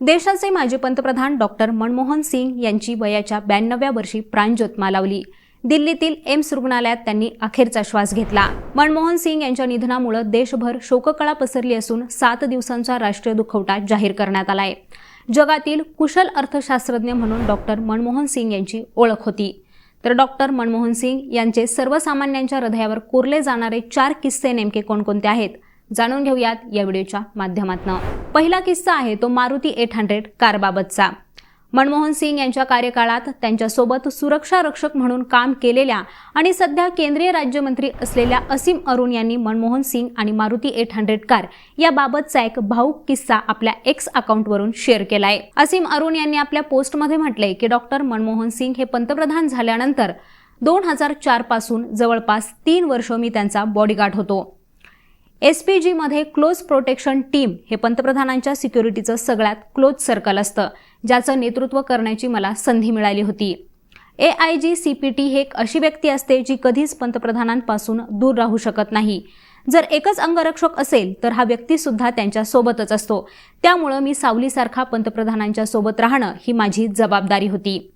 देशाचे माजी पंतप्रधान डॉक्टर मनमोहन सिंग यांची वयाच्या ब्याण्णव्या वर्षी प्राणज्योत मालावली दिल्लीतील एम्स रुग्णालयात त्यांनी अखेरचा श्वास घेतला. मनमोहन सिंग यांच्या निधनामुळे देशभर शोककळा पसरली असून सात दिवसांचा राष्ट्रीय दुखवटा जाहीर करण्यात आलाय. जगातील कुशल अर्थशास्त्रज्ञ म्हणून डॉक्टर मनमोहन सिंग यांची ओळख होती. तर डॉक्टर मनमोहन सिंग यांचे सर्वसामान्यांच्या हृदयावर कोरले जाणारे चार किस्से नेमके कोणकोणते आहेत? जाणून घेऊयात या व्हिडिओच्या माध्यमातून. पहिला किस्सा आहे तो मारुती एट हंड्रेड कारबाबतचा. मनमोहन सिंग यांच्या कार्यकाळात त्यांच्यासोबत सुरक्षा रक्षक म्हणून काम केलेल्या आणि सध्या केंद्रीय राज्यमंत्री असलेल्या असीम अरुण यांनी मनमोहन सिंग आणि मारुती एट हंड्रेड कार याबाबतचा एक भाऊक किस्सा आपल्या एक्स अकाउंटवरून शेअर केलाय. असीम अरुण यांनी आपल्या पोस्टमध्ये म्हटलंय की डॉक्टर मनमोहन सिंग हे पंतप्रधान झाल्यानंतर दोन हजार चारपासून जवळपास तीन वर्ष मी त्यांचा बॉडीगार्ड होतो. एस पी जीमध्ये क्लोज प्रोटेक्शन टीम हे पंतप्रधानांच्या सिक्युरिटीचं सगळ्यात क्लोज सर्कल असतं ज्याचं नेतृत्व करण्याची मला संधी मिळाली होती. A I G C P T हे एक अशी व्यक्ती असते जी कधीच पंतप्रधानांपासून दूर राहू शकत नाही. जर एकच अंगरक्षक असेल तर हा व्यक्तीसुद्धा त्यांच्या सोबतच असतो. त्यामुळं मी सावलीसारखा पंतप्रधानांच्या सोबत राहणं ही माझी जबाबदारी होती.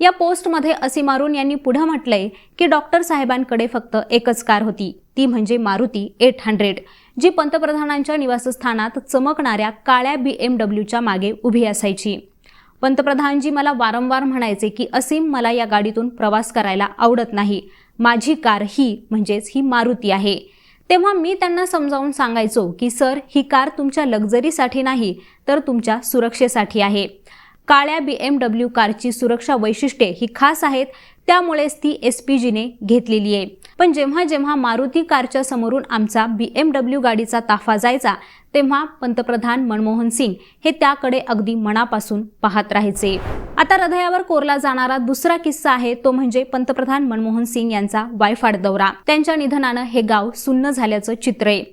या पोस्टमध्ये असी मारून यांनी पुढं म्हटलंय की डॉक्टर साहेबांकडे फक्त एकच कार होती. ती म्हणजे मारुती एट हंड्रेड जी पंतप्रधानांच्या निवासस्थानात चमकणाऱ्या काळ्या बी एम डब्ल्यूच्या मागे उभी असायची. पंतप्रधानजी मला वारंवार म्हणायचे की असीम मला या गाडीतून प्रवास करायला आवडत नाही. माझी कार ही म्हणजेच ही मारुती आहे. तेव्हा मी त्यांना समजावून सांगायचो की सर ही कार तुमच्या लक्झरीसाठी नाही तर तुमच्या सुरक्षेसाठी आहे. काळ्या बी एम डब्ल्यू कारची सुरक्षा वैशिष्ट्ये ही खास आहेत त्यामुळेच ती एस पी जीने घेतलेली आहे. पण जेव्हा जेव्हा मारुती कारच्या समोरून आमचा बी एम डब्ल्यू गाडीचा ताफा जायचा तेव्हा पंतप्रधान मनमोहन सिंग हे त्याकडे अगदी मनापासून पाहत राहायचे. आता हृदयावर कोरला जाणारा दुसरा किस्सा आहे तो म्हणजे पंतप्रधान मनमोहन सिंग यांचा वायफाड दौरा. त्यांच्या निधनानं हे गाव सुन्न झाल्याचं चित्र आहे.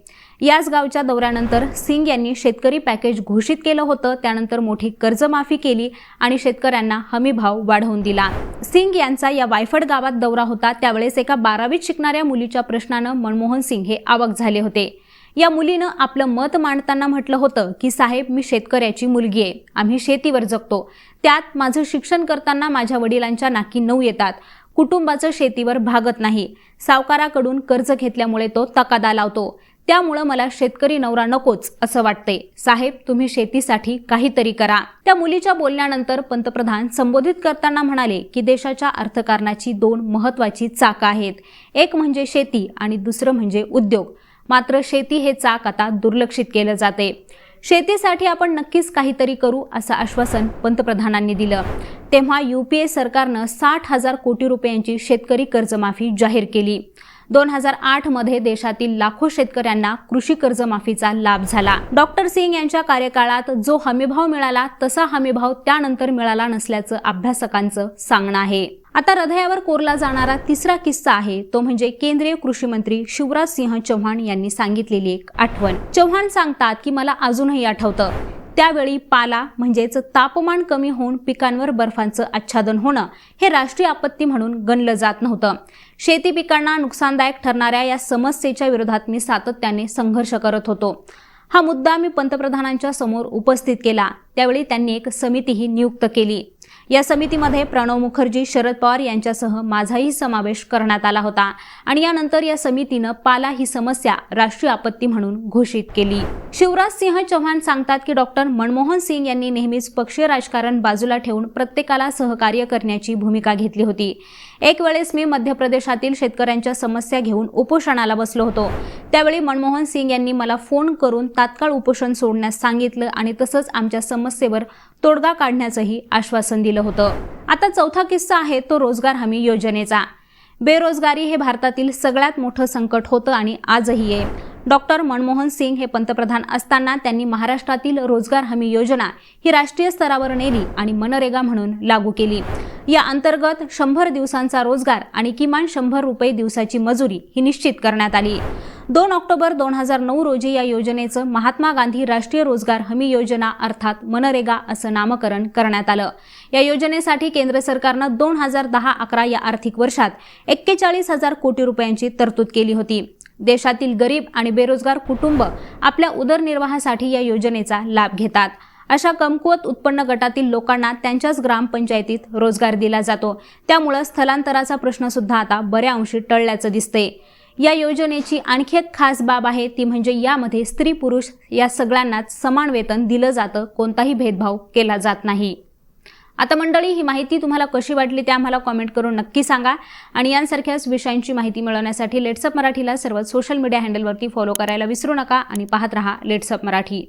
याच गावच्या दौऱ्यानंतर सिंग यांनी शेतकरी पॅकेज घोषित केलं होतं त्यानंतर मोठी कर्जमाफी केली आणि शेतकऱ्यांना हमीभाव वाढवून दिला. सिंग यांचा या वायफड गावात दौरा होता त्यावेळेस एका बारावीत शिकणाऱ्या मुलीच्या प्रश्नानं मनमोहन सिंग हे आवक झाले होते. या मुलीनं आपलं मत मांडताना म्हटलं होतं की साहेब मी शेतकऱ्याची मुलगी आहे. आम्ही शेतीवर जगतो. त्यात माझं शिक्षण करताना माझ्या वडिलांच्या नाकी नऊ येतात. कुटुंबाचं शेतीवर भागत नाही. सावकाराकडून कर्ज घेतल्यामुळे तो तकादा लावतो. त्यामुळं मला शेतकरी नवरा नकोच असं वाटते साहेब तुम्ही शेतीसाठी काहीतरी करा. त्या मुलीच्या बोलण्यानंतर पंतप्रधान संबोधित करताना म्हणाले की देशाच्या अर्थकारणाची दोन महत्वाची चाकं आहेत. एक म्हणजे शेती आणि दुसरं म्हणजे उद्योग. मात्र शेती हे चाक आता दुर्लक्षित केलं जाते. शेतीसाठी आपण नक्कीच काहीतरी करू असं आश्वासन पंतप्रधानांनी दिलं. तेव्हा यूपीए सरकारनं साठ हजार कोटी रुपयांची शेतकरी कर्जमाफी जाहीर केली. दोन हजार आठमध्ये देशातील लाखो शेतकऱ्यांना कृषी कर्जमाफीचा लाभ झाला. डॉक्टर सिंग यांच्या कार्यकाळात जो हमीभाव मिळाला तसा हमीभाव त्यानंतर मिळाला नसल्याचं अभ्यासकांचं सांगणं आहे. आता हृदयावर कोरला जाणारा तिसरा किस्सा आहे तो म्हणजे केंद्रीय कृषी मंत्री शिवराज सिंह चव्हाण यांनी सांगितलेली एक आठवण. चव्हाण सांगतात की मला अजूनही आठवतं. त्यावेळी पाला म्हणजेच तापमान कमी होऊन पिकांवर बर्फांचं आच्छादन होणं हे राष्ट्रीय आपत्ती म्हणून गणलं जात नव्हतं. शेती पिकांना नुकसानदायक ठरणाऱ्या या समस्येच्या विरोधात मी सातत्याने संघर्ष करत होतो. हा मुद्दा मी पंतप्रधानांच्या समोर उपस्थित केला. त्यावेळी त्यांनी एक समितीही नियुक्त केली. या समितीमध्ये प्रणव मुखर्जी शरद पवार यांच्यासह माझाही समावेश करण्यात आला होता. आणि यानंतर या समितीनं पाला ही समस्या राष्ट्रीय आपत्ती म्हणून घोषित केली. शिवराज सिंह चौहान सांगतात की डॉक्टर मनमोहन सिंग यांनी नेहमीच पक्षीय राजकारण बाजूला ठेवून प्रत्येकाला सहकार्य करण्याची भूमिका घेतली होती. एक वेळेस मी मध्य प्रदेशातील शेतकऱ्यांच्या समस्या घेऊन उपोषणाला बसलो होतो. त्यावेळी मनमोहन सिंग यांनी मला फोन करून तात्काळ उपोषण सोडण्यास सांगितलं आणि तसंच आमच्या समस्येवर तोडगा काढण्याचंही आश्वासन दिलं होतं. आता चौथा किस्सा आहे तो रोजगार हमी योजनेचा. बेरोजगारी हे भारतातील सगळ्यात मोठं संकट होतं आणि आजही आहे. डॉक्टर मनमोहन सिंग हे पंतप्रधान असताना त्यांनी महाराष्ट्रातील रोजगार हमी योजना ही राष्ट्रीय स्तरावर नेली आणि मनरेगा म्हणून लागू केली. या अंतर्गत शंभर दिवसांचा रोजगार आणि किमान शंभर रुपये दिवसाची मजुरी ही निश्चित करण्यात आली. दोन ऑक्टोबर दोन हजार नऊ रोजी या योजनेचं महात्मा गांधी राष्ट्रीय रोजगार हमी योजना अर्थात मनरेगा असं नामकरण करण्यात आलं. या योजनेसाठी केंद्र सरकारनं दोन हजार दहा अकरा या आर्थिक वर्षात एक्केचाळीस हजार कोटी रुपयांची तरतूद केली होती. देशातील गरीब आणि बेरोजगार कुटुंब आपल्या उदरनिर्वाहासाठी या योजनेचा लाभ घेतात. अशा कमकुवत उत्पन्न गटातील लोकांना त्यांच्याच ग्रामपंचायतीत रोजगार दिला जातो. त्यामुळं स्थलांतराचा प्रश्न सुद्धा आता बऱ्या अंशी टळल्याचं दिसतंय. या योजनेची आणखी एक खास बाब आहे ती म्हणजे यामध्ये स्त्री पुरुष या सगळ्यांनाच समान वेतन दिलं जातं कोणताही भेदभाव केला जात नाही. आता मंडळी ही माहिती तुम्हाला कशी वाटली ते आम्हाला कॉमेंट करून नक्की सांगा आणि यांसारख्याच विषयांची माहिती मिळवण्यासाठी लेट्सअप मराठीला सर्व सोशल मीडिया हँडलवरती फॉलो करायला विसरू नका आणि पाहत रहा लेट्सअप मराठी.